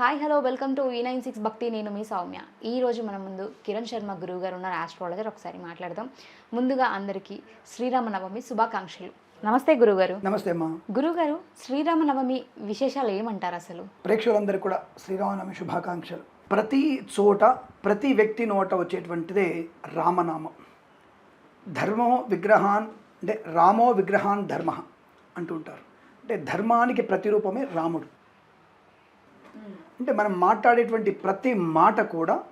Hi hello welcome to ఈ nine six Bhakti నేను మీ సౌమ్య. ఈ రోజు మన ముందు కిరణ్ శర్మ గురువు గారు ఉన్నారు ఆస్ట్రాలజర్ ఒకసారి మాట్లాడదాం. ముందుగా అందరికీ శ్రీరామనవమి శుభాకాంక్షలు. నమస్తే గురుగారు. నమస్తే అమ్మా. గురుగారు శ్రీరామనవమి విశేషాలు ఏమంటారు అసలు? ప్రేక్షకులందరికీ కూడా శ్రీరామనవమి శుభాకాంక్షలు. ప్రతి చోట ప్రతి వ్యక్తి నోట వచ్చేటువంటిదే రామనామం. ధర్మో విగ్రహాన్ అంటే రామో విగ్రహాన్ ధర్మ అంటుంటారు. అంటే ధర్మానికి ప్రతిరూపమే రాముడు. అంటే మనం మాట్లాడేటువంటి ప్రతి మాట కూడా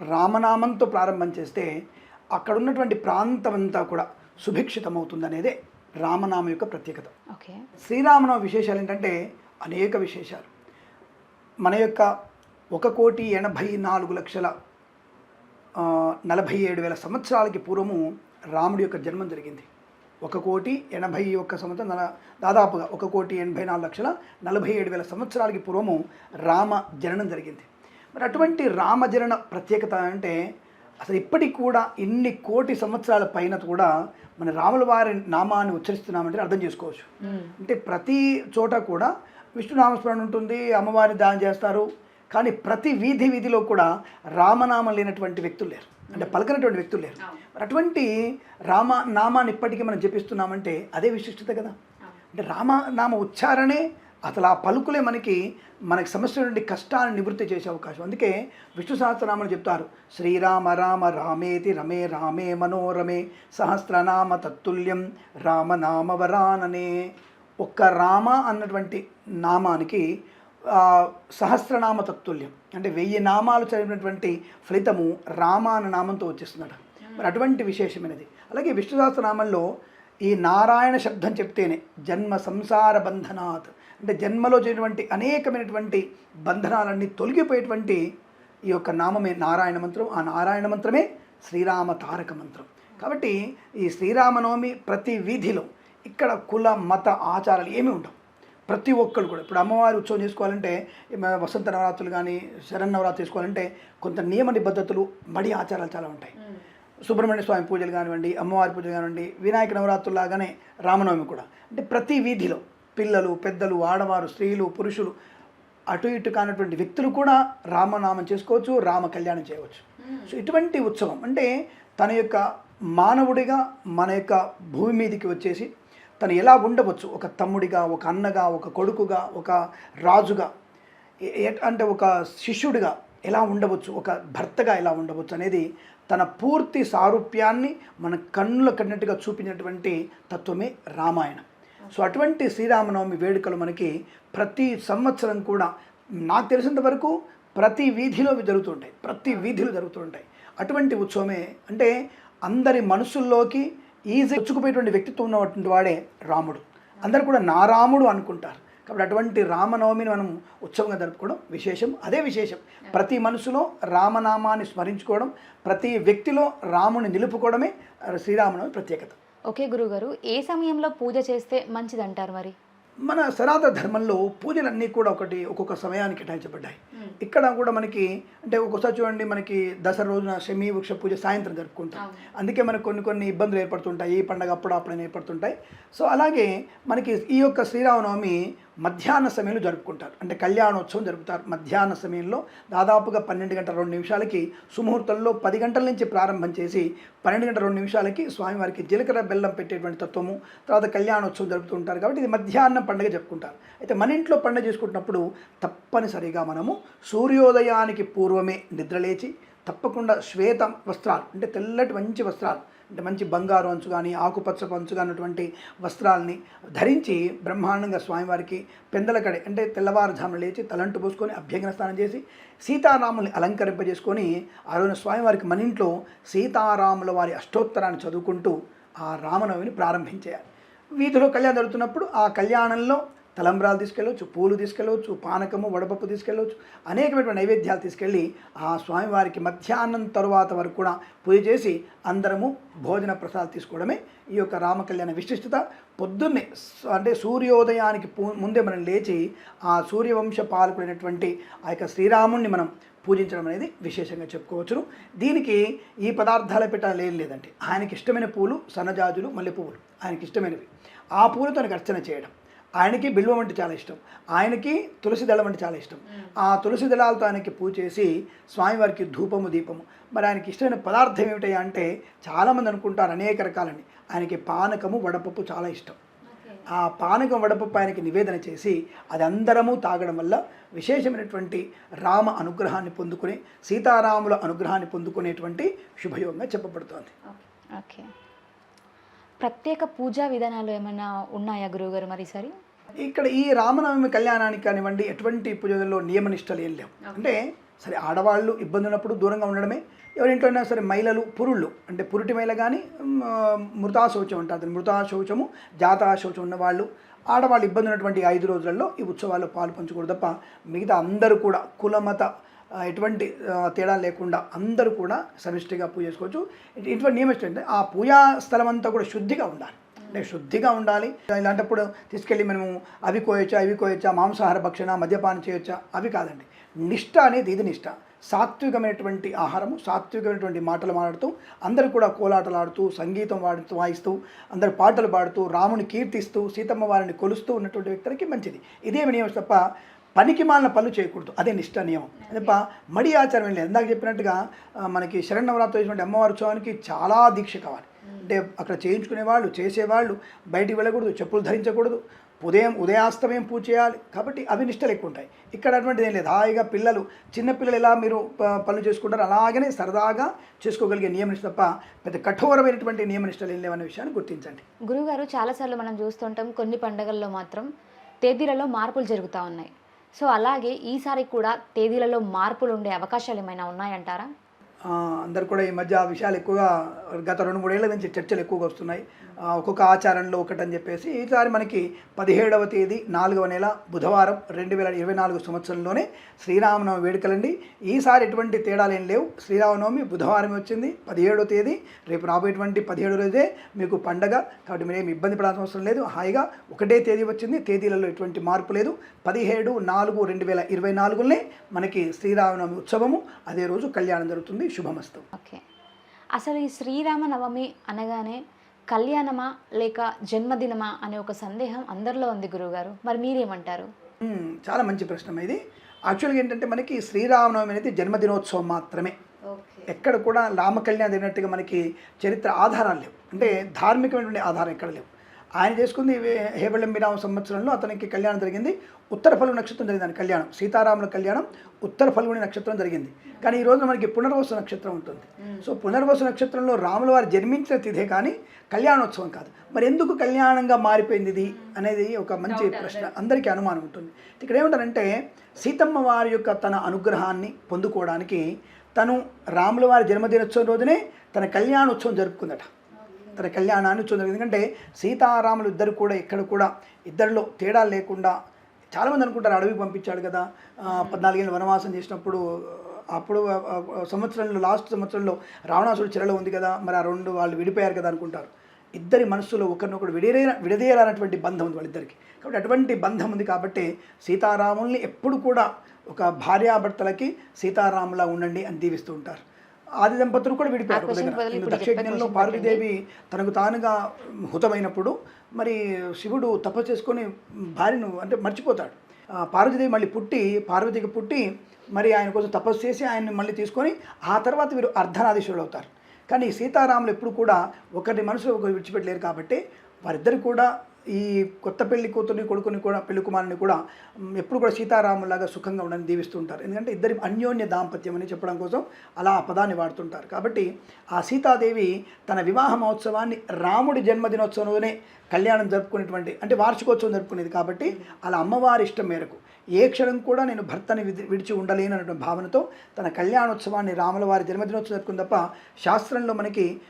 రామనామంతో ప్రారంభం చేస్తే అక్కడ ఉన్నటువంటి ప్రాంతం అంతా కూడా సుభిక్షితమవుతుంది అనేదే రామనామం యొక్క ప్రత్యేకత. ఓకే. శ్రీరామనవమి విశేషాలు ఏంటంటే అనేక విశేషాలు. మన యొక్క ఒక కోటి ఎనభై నాలుగు లక్షల నలభై ఏడు వేల సంవత్సరాలకి పూర్వము రాముడి యొక్క జన్మం జరిగింది. ఒక కోటి ఎనభై ఒక్క సంవత్సరం దాదాపుగా ఒక కోటి ఎనభై నాలుగు లక్షల నలభై ఏడు వేల సంవత్సరాలకి పూర్వము రామ జననం జరిగింది. మరి అటువంటి రామ జనన ప్రత్యేకత అంటే అసలు ఇప్పటికి కూడా ఇన్ని కోటి సంవత్సరాల పైన కూడా మన రాముల వారి నామాన్ని ఉచ్చరిస్తున్నామంటే అర్థం చేసుకోవచ్చు. అంటే ప్రతి చోట కూడా విష్ణు నామస్మరణ ఉంటుంది అమ్మవారిని దానం చేస్తారు కానీ ప్రతి వీధి వీధిలో కూడా రామనామం లేనటువంటి వ్యక్తులు లేరు. అంటే పలకనటువంటి వ్యక్తులు లేరు. అటువంటి రామ నామాన్ని ఇప్పటికీ మనం జపిస్తున్నామంటే అదే విశిష్టత కదా. అంటే రామనామ ఉచ్చారణే అసలు ఆ పలుకులే మనకి మనకి సమస్య నుండి కష్టాన్ని నివృత్తి చేసే అవకాశం. అందుకే విష్ణు సహస్రనామలు చెప్తారు. శ్రీరామ రామ రామేతి రమే రామే మనోరమే సహస్రనామ తత్తుల్యం రామనామవరాననే ఒక్క రామ అన్నటువంటి నామానికి సహస్రనామ తత్తుల్యం. అంటే వెయ్యి నామాలు చదివినటువంటి ఫలితము రామ అన్న నామంతో వచ్చేస్తున్నాడు మరి అటువంటి విశేషమైనది. అలాగే విష్ణు సహస్రనామంలో ఈ నారాయణ శబ్దం చెప్తేనే జన్మ సంసార బంధనాత్. అంటే జన్మలో చేసినటువంటి అనేకమైనటువంటి బంధనాలన్నీ తొలగిపోయేటువంటి ఈ యొక్క నామమే నారాయణ మంత్రం. ఆ నారాయణ మంత్రమే శ్రీరామ తారక మంత్రం. కాబట్టి ఈ శ్రీరామనవమి ప్రతి వీధిలో ఇక్కడ కుల మత ఆచారాలు ఏమీ ఉండవు. ప్రతి ఒక్కరు కూడా. ఇప్పుడు అమ్మవారి ఉత్సవం చేసుకోవాలంటే వసంత నవరాత్రులు కానీ శరన్నవరాత్రి చేసుకోవాలంటే కొంత నియమ నిబద్ధతలు మడి ఆచారాలు చాలా ఉంటాయి. సుబ్రహ్మణ్య స్వామి పూజలు కానివ్వండి అమ్మవారి పూజలు కానివ్వండి వినాయక నవరాత్రులు లాగానే రామనవమి కూడా. అంటే ప్రతి వీధిలో పిల్లలు పెద్దలు ఆడవారు స్త్రీలు పురుషులు అటు ఇటు కానటువంటి వ్యక్తులు కూడా రామనామం చేసుకోవచ్చు రామ కళ్యాణం చేయవచ్చు. సో ఇటువంటి ఉత్సవం అంటే తన యొక్క మానవుడిగా మన యొక్క భూమి మీదకి వచ్చేసి తను ఎలా ఉండవచ్చు? ఒక తమ్ముడిగా ఒక అన్నగా ఒక కొడుకుగా ఒక రాజుగా అంటే ఒక శిష్యుడిగా ఎలా ఉండవచ్చు? ఒక భర్తగా ఎలా ఉండవచ్చు అనేది తన పూర్తి సారూప్యాన్ని మన కన్నుల కన్నట్టుగా చూపినటువంటి తత్వమే రామాయణం. సో అటువంటి శ్రీరామనవమి వేడుకలు మనకి ప్రతి సంవత్సరం కూడా నాకు తెలిసినంత వరకు ప్రతి వీధిలో జరుగుతుంటాయి. ప్రతి వీధిలో జరుగుతుంటాయి. అటువంటి ఉత్సవమే అంటే అందరి మనసుల్లోకి ఈజీ వచ్చుకుపోయేటువంటి వ్యక్తిత్వం ఉన్నటువంటి వాడే రాముడు. అందరు కూడా నా రాముడు అనుకుంటారు. కాబట్టి అటువంటి రామనవమిని మనం ఉత్సవంగా జరుపుకోవడం విశేషం. అదే విశేషం. ప్రతి మనసులో రామనామాన్ని స్మరించుకోవడం ప్రతి వ్యక్తిలో రాముని నిలుపుకోవడమే శ్రీరామనవమి ప్రత్యేకత. ఓకే గురుగారు ఏ సమయంలో పూజ చేస్తే మంచిదంటారు మరి? మన సనాతన ధర్మంలో పూజలన్నీ కూడా ఒకటి ఒక్కొక్క సమయానికి కేటాయించబడ్డాయి. ఇక్కడ కూడా మనకి అంటే ఒక్కొక్కసారి చూడండి మనకి దసరా రోజున శమీ వృక్ష పూజ సాయంత్రం జరుపుకుంటాం. అందుకే మనకు కొన్ని కొన్ని ఇబ్బందులు ఏర్పడుతుంటాయి ఈ పండగ అప్పుడు అప్పుడైనా ఏర్పడుతుంటాయి. సో అలాగే మనకి ఈ యొక్క శ్రీరామనవమి మధ్యాహ్న సమయంలో జరుపుకుంటారు. అంటే కళ్యాణోత్సవం జరుపుతారు మధ్యాహ్న సమయంలో. దాదాపుగా పన్నెండు గంటల రెండు నిమిషాలకి సుముహూర్తంలో పది గంటల నుంచి ప్రారంభం చేసి పన్నెండు గంటల రెండు నిమిషాలకి స్వామివారికి జీలకర్ర బెల్లం పెట్టేటువంటి తత్వము తర్వాత కళ్యాణోత్సవం జరుపుతూ ఉంటారు కాబట్టి ఇది మధ్యాహ్నం పండుగ జరుపుకుంటారు. అయితే మన ఇంట్లో పండుగ చేసుకుంటున్నప్పుడు తప్పనిసరిగా మనము సూర్యోదయానికి పూర్వమే నిద్రలేచి తప్పకుండా శ్వేత వస్త్రాలు అంటే తెల్లటి మంచి వస్త్రాలు అంటే మంచి బంగారు అంచు కానీ ఆకుపచ్చ అంచు కానిటువంటి వస్త్రాలని ధరించి బ్రహ్మాండంగా స్వామివారికి పెందలకడే అంటే తెల్లవారుజామున లేచి తలంటు పోసుకొని అభ్యంగన స్నానం చేసి సీతారాముల్ని అలంకరింపజేసుకొని ఆ రోజున స్వామివారికి మన ఇంట్లో సీతారాముల వారి అష్టోత్తరాన్ని చదువుకుంటూ ఆ రామనవమిని ప్రారంభించేయాలి. వీధిలో కళ్యాణం జరుగుతున్నప్పుడు ఆ కళ్యాణంలో తలంబ్రాలు తీసుకెళ్ళవచ్చు పూలు తీసుకెళ్ళవచ్చు పానకము వడపప్పు తీసుకెళ్ళవచ్చు అనేకమైనటువంటి నైవేద్యాలు తీసుకెళ్ళి ఆ స్వామివారికి మధ్యాహ్నం తరువాత వరకు కూడా పూజ చేసి అందరము భోజన ప్రసాదాలు తీసుకోవడమే ఈ యొక్క రామ కళ్యాణ విశిష్టత. పొద్దున్నే అంటే సూర్యోదయానికి ముందే మనం లేచి ఆ సూర్యవంశ పాలకుడైనటువంటి ఆ యొక్క శ్రీరాముణ్ణి మనం పూజించడం అనేది విశేషంగా చెప్పుకోవచ్చును. దీనికి ఈ పదార్థాల పెట్టాలి ఏం లేదండి. ఆయనకి ఇష్టమైన పూలు సన్నజాజులు మల్లె పువ్వులు ఆయనకి ఇష్టమైనవి. ఆ పూలతో అర్చన చేయడం. ఆయనకి బిల్వం అంటే చాలా ఇష్టం. ఆయనకి తులసి దళం అంటే చాలా ఇష్టం. ఆ తులసి దళాలతో ఆయనకి పూజ చేసి స్వామివారికి ధూపము దీపము. మరి ఆయనకి ఇష్టమైన పదార్థం ఏమిటయ్యా అంటే చాలామంది అనుకుంటారు అనేక రకాలని. ఆయనకి పానకము వడపప్పు చాలా ఇష్టం. ఆ పానకం వడపప్పు ఆయనకి నివేదన చేసి అది అందరము తాగడం వల్ల విశేషమైనటువంటి రామ అనుగ్రహాన్ని పొందుకుని సీతారాముల అనుగ్రహాన్ని పొందుకునేటువంటి శుభయోగంగా చెప్పబడుతోంది. ఓకే. ప్రత్యేక పూజా విధానాలు ఏమైనా ఉన్నాయా గురువుగారు మరి ఈసారి? ఇక్కడ ఈ రామనవమి కళ్యాణానికి కానివ్వండి ఎటువంటి పూజల్లో నియమనిష్టలు ఏం లేవు. అంటే సరే ఆడవాళ్ళు ఇబ్బంది ఉన్నప్పుడు దూరంగా ఉండడమే. ఎవరింట్లో అయినా సరే మహిళలు పురుళ్ళు అంటే పురుటి మహిళ కానీ మృతా శౌచం అంటారు మృతా శౌచము జాతా శౌచం ఉన్నవాళ్ళు ఆడవాళ్ళు ఇబ్బంది ఉన్నటువంటి ఐదు రోజులలో ఈ ఉత్సవాల్లో పాలు పంచకూడదు తప్ప మిగతా అందరూ కూడా కులమత ఎటువంటి తేడా లేకుండా అందరూ కూడా సమిష్టిగా పూజ చేసుకోవచ్చు. ఇటు- ఇటువంటి నియమం ఏంటంటే ఆ పూజా స్థలం అంతా కూడా శుద్ధిగా ఉండాలి. అంటే శుద్ధిగా ఉండాలి. ఇలాంటప్పుడు తీసుకెళ్ళి మనము అవి కోయొచ్చా ఇవి కోయొచ్చా మాంసాహార భక్షణ మద్యపానం చేయొచ్చా? అవి కాదండి. నిష్ట అనేది ఇది నిష్ట. సాత్వికమైనటువంటి ఆహారము సాత్వికమైనటువంటి మాటలు మాట్లాడుతూ అందరూ కూడా కోలాటలాడుతూ సంగీతం వాడుతూ వాయిస్తూ అందరు పాటలు పాడుతూ రాముని కీర్తిస్తూ సీతమ్మ వారిని కొలుస్తూ ఉన్నటువంటి వ్యక్తులకి మంచిది. ఇదేమి నియమం తప్ప పనికి మాలిన పనులు చేయకూడదు. అదే నిష్ట నియమం. తప్ప మడి ఆచారం లేదు. ఇందాక చెప్పినట్టుగా మనకి శరణవరాత్రి అమ్మవారి ఉత్సవానికి చాలా దీక్ష కావాలి. అంటే అక్కడ చేయించుకునే వాళ్ళు చేసేవాళ్ళు బయటికి వెళ్ళకూడదు చెప్పులు ధరించకూడదు. ఉదయం ఉదయాస్తమయం పూజ చేయాలి. కాబట్టి అవి నిష్టలు ఎక్కువ ఉంటాయి. ఇక్కడ అటువంటిది ఏం లేదు. హాయిగా పిల్లలు చిన్నపిల్లలు ఎలా మీరు ప- పనులు చేసుకుంటారు అలాగనే సరదాగా చేసుకోగలిగే నియమనిష్ట తప్ప పెద్ద కఠోరమైనటువంటి నియమనిష్టలు ఏం లేవనే విషయాన్ని గుర్తించండి. గురువుగారు చాలాసార్లు మనం చూస్తుంటాం కొన్ని పండగల్లో మాత్రం తేదీలలో మార్పులు జరుగుతూ ఉన్నాయి. సో అలాగే ఈసారి కూడా తేదీలలో మార్పులు ఉండే అవకాశాలు ఏమైనా ఉన్నాయంటారా? అందరు కూడా ఈ మధ్య ఆ విషయాలు ఎక్కువగా గత రెండు మూడేళ్ళ నుంచి చర్చలు ఎక్కువగా వస్తున్నాయి. ఒక్కొక్క ఆచారంలో ఒకటని చెప్పేసి ఈసారి మనకి పదిహేడవ తేదీ నాలుగవ నెల బుధవారం రెండు వేల ఇరవై నాలుగు సంవత్సరంలోనే శ్రీరామనవమి వేడుకలండి. ఈసారి ఎటువంటి తేడాలు ఏం లేవు. శ్రీరామనవమి బుధవారం వచ్చింది పదిహేడవ తేదీ. రేపు రాబోయేటువంటి పదిహేడు రోజే మీకు పండగ. కాబట్టి మీరేమి ఇబ్బంది పడాల్సిన అవసరం లేదు. హాయిగా ఒకటే తేదీ వచ్చింది. తేదీలలో ఎటువంటి మార్పు లేదు. పదిహేడు నాలుగు రెండు వేల ఇరవై నాలుగునే మనకి శ్రీరామనవమి ఉత్సవము. అదే రోజు కళ్యాణం జరుగుతుంది. శుభమస్తు. ఓకే. అసలు ఈ శ్రీరామ నవమి అనగానే కళ్యాణమా లేక జన్మదినమా అనే ఒక సందేహం అందరిలో ఉంది గురువుగారు. మరి మీరేమంటారు? చాలా మంచి ప్రశ్న ఇది. యాక్చువల్గా ఏంటంటే మనకి శ్రీరామనవమి అనేది జన్మదినోత్సవం మాత్రమే. ఎక్కడ కూడా రామకళ్యాణం జరిగినట్టుగా మనకి చరిత్ర ఆధారాలు లేవు. అంటే ధార్మికమైనటువంటి ఆధారం ఎక్కడ లేవు. ఆయన చేసుకుంది హేబళంబిరామ సంవత్సరంలో అతనికి కళ్యాణం జరిగింది. ఉత్తర ఫల్గు నక్షత్రం జరిగింది కళ్యాణం. సీతారాముల కళ్యాణం ఉత్తర ఫల్గుని నక్షత్రం జరిగింది. కానీ ఈ రోజు మనకి పునర్వసు నక్షత్రం ఉంటుంది. సో పునర్వసు నక్షత్రంలో రాముల వారు జన్మించిన తిథే కానీ కళ్యాణోత్సవం కాదు. మరి ఎందుకు కళ్యాణంగా మారిపోయింది ఇది అనేది ఒక మంచి ప్రశ్న. అందరికీ అనుమానం ఉంటుంది. ఇక్కడ ఏమంటారంటే సీతమ్మ వారి యొక్క తన అనుగ్రహాన్ని పొందుకోవడానికి తను రాముల వారి జన్మదినోత్సవం రోజునే తన కళ్యాణోత్సవం జరుపుకుందట. తన కళ్యాణాన్ని చూద్దాం ఎందుకంటే సీతారాములు ఇద్దరు కూడా ఇక్కడ కూడా ఇద్దరిలో తేడా లేకుండా చాలామంది అనుకుంటారు అడవికి పంపించాడు కదా. పద్నాలుగేళ్ళు వనవాసం చేసినప్పుడు అప్పుడు సంవత్సరంలో లాస్ట్ సంవత్సరంలో రావణాసుడు చెరలో ఉంది కదా. మరి ఆ రెండు వాళ్ళు విడిపోయారు కదా అనుకుంటారు. ఇద్దరి మనస్సులో ఒకరినొకరు విడదీ విడదీయాలన్నటువంటి బంధం ఉంది వాళ్ళిద్దరికి. కాబట్టి అటువంటి బంధం ఉంది కాబట్టి సీతారాముల్ని ఎప్పుడు కూడా ఒక భార్యాభర్తలకి సీతారాములా ఉండండి అని దీవిస్తూ ఉంటారు. ఆది దంపతులు కూడా విడిపోయారు ఒక question దగ్గర. బదులు ఇప్పుడు దక్ష చెప్పే యజ్ఞంలో question పార్వతీదేవి తనకు తానుగా హుతమైనప్పుడు మరి శివుడు తపస్సు చేసుకొని భార్యను అంటే మర్చిపోతాడు. పార్వతీదేవి మళ్ళీ పుట్టి పార్వతికి పుట్టి మరి ఆయన కోసం తపస్సు చేసి ఆయన్ని మళ్ళీ తీసుకొని ఆ తర్వాత వీరు అర్ధనాదీశ్వరుడు అవుతారు. కానీ సీతారాములు ఎప్పుడు కూడా ఒకరి మనసులో ఒకరు విడిచిపెట్టలేరు కాబట్టి వారిద్దరు కూడా ఈ కొత్త పెళ్ళి కూతుర్ని కొడుకుని కూడా పెళ్ళి కుమారుని కూడా ఎప్పుడు కూడా సీతారాములాగా సుఖంగా ఉండని దీవిస్తూ ఉంటారు ఎందుకంటే ఇద్దరి అన్యోన్య దాంపత్యం అని చెప్పడం కోసం అలా ఆ పదాన్ని వాడుతుంటారు. కాబట్టి ఆ సీతాదేవి తన వివాహ మహోత్సవాన్ని రాముడి జన్మదినోత్సవంలోనే కళ్యాణం జరుపుకునేటువంటి అంటే వార్షికోత్సవం జరుపుకునేది కాబట్టి అలా అమ్మవారి ఇష్టం మేరకు ఏ క్షణం కూడా నేను భర్తని విడి- విడిచి ఉండలేను అనే భావనతో తన కళ్యాణోత్సవాన్ని రాముల వారి జన్మదినోత్సవం జరుపుకుంది తప్ప శాస్త్రంలో మనకి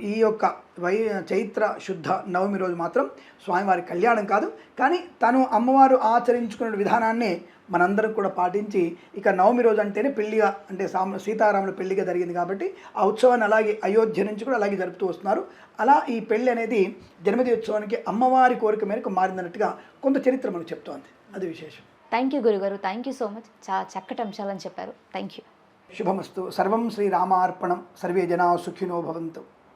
ఈ యొక్క వై చైత్ర శుద్ధ నవమి రోజు మాత్రం స్వామివారి కళ్యాణం కాదు. కానీ తను అమ్మవారు ఆచరించుకున్న విధానాన్ని మనందరం కూడా పాటించి ఇక నవమి రోజు అంటేనే పెళ్ళిగా అంటే సామ సీతారాముల పెళ్ళిగా జరిగింది కాబట్టి ఆ ఉత్సవాన్ని అలాగే అయోధ్య నుంచి కూడా అలాగే జరుపుతూ వస్తున్నారు. అలా ఈ పెళ్ళి అనేది జన్మదినోత్సవానికి అమ్మవారి కోరిక మేరకు మారిందన్నట్టుగా కొంత చరిత్ర మనకు చెప్తోంది. అది విశేషం. థ్యాంక్ యూ గురుగారు థ్యాంక్ యూ సో మచ్ చాలా చక్కటి అంశాలని చెప్పారు థ్యాంక్ యూ శుభమస్తు సర్వం శ్రీరామార్పణం సర్వే జనా సుఖినో భవంతు